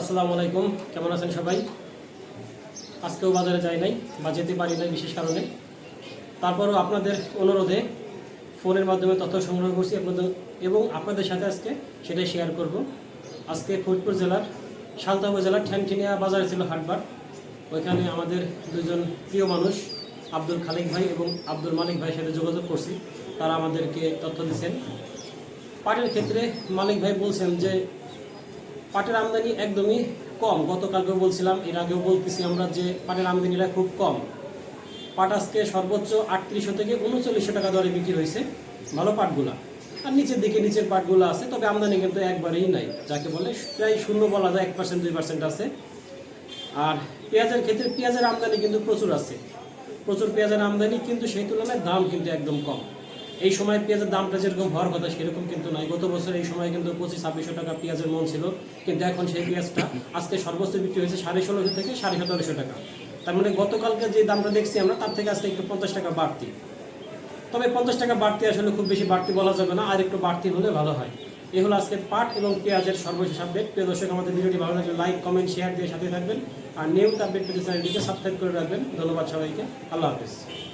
আসসালামু আলাইকুম। কেমন আছেন সবাই? আজকেও বাজারে যাই নাই বা যেতে পারি নাই বিশেষ কারণে। তারপরও আপনাদের অনুরোধে ফোনের মাধ্যমে তথ্য সংগ্রহ করছি আপনাদের এবং আপনাদের সাথে আজকে সেটাই শেয়ার করব। আজকে ফরিদপুর জেলার সালতা উপজেলার ঠ্যাংঠিনিয়া বাজারে ছিল হাটবার। ওইখানে আমাদের দুজন প্রিয় মানুষ, আব্দুল খালিক ভাই এবং আব্দুল মালিক ভাইয়ের সাথে যোগাযোগ করছি। তারা আমাদেরকে তথ্য দিচ্ছেন। পাটের ক্ষেত্রে মালিক ভাই বলছেন যে পাটের আমদানি একদমই কম। গতকালকেও বলছিলাম, এর আগেও বলতেছি আমরা যে পাটের আমদানিটা খুব কম। পাট আজকে সর্বোচ্চ আটত্রিশশো থেকে উনচল্লিশশো টাকা দরে বিক্রি হয়েছে ভালো পাটগুলা। আর নিচের দিকে নিচের পাটগুলো আছে, তবে আমদানি কিন্তু একবারেই নাই, যাকে বলে প্রায় শূন্য বলা যায়, এক পার্সেন্ট দুই পার্সেন্ট আছে। আর পেঁয়াজের ক্ষেত্রে পেঁয়াজের আমদানি কিন্তু প্রচুর আছে। প্রচুর পেঁয়াজের আমদানি কিন্তু সেই তুলনায় দাম কিন্তু একদম কম। এই সময় পেঁয়াজের দামটা যেরকম হওয়ার কথা, সেরকম কিন্তু নাই গত বছর এই সময় কিন্তু পঁচিশ, ছাব্বিশশো টাকা পেঁয়াজের মন ছিল, কিন্তু এখন সেই পেঁয়াজটা আজকে সর্বোচ্চ বিক্রি হয়েছে সাড়ে ষোলোশো থেকে সাড়ে সতেরোশো টাকা। তার মানে গতকালকে যে দামটা দেখছি আমরা, তার থেকে আজকে একটু পঞ্চাশ টাকা বাড়তি। তবে পঞ্চাশ টাকা বাড়তি আসলে খুব বেশি বাড়তি বলা যাবে না, আর একটু বাড়তি হলে ভালো হয়। এই হলো আজকে পাট এবং পেঁয়াজের সর্বশেষ আপডেট প্রিয় দর্শক, আমাদের ভিডিওটি ভালো লাগলে লাইক কমেন্ট শেয়ার দিয়ে সাথে থাকবেন। আর নিয়মিত আপডেট পেতে চ্যানেলটিকে সাবস্ক্রাইব করে রাখবেন। ধন্যবাদ সবাইকে। আল্লাহ হাফিজ।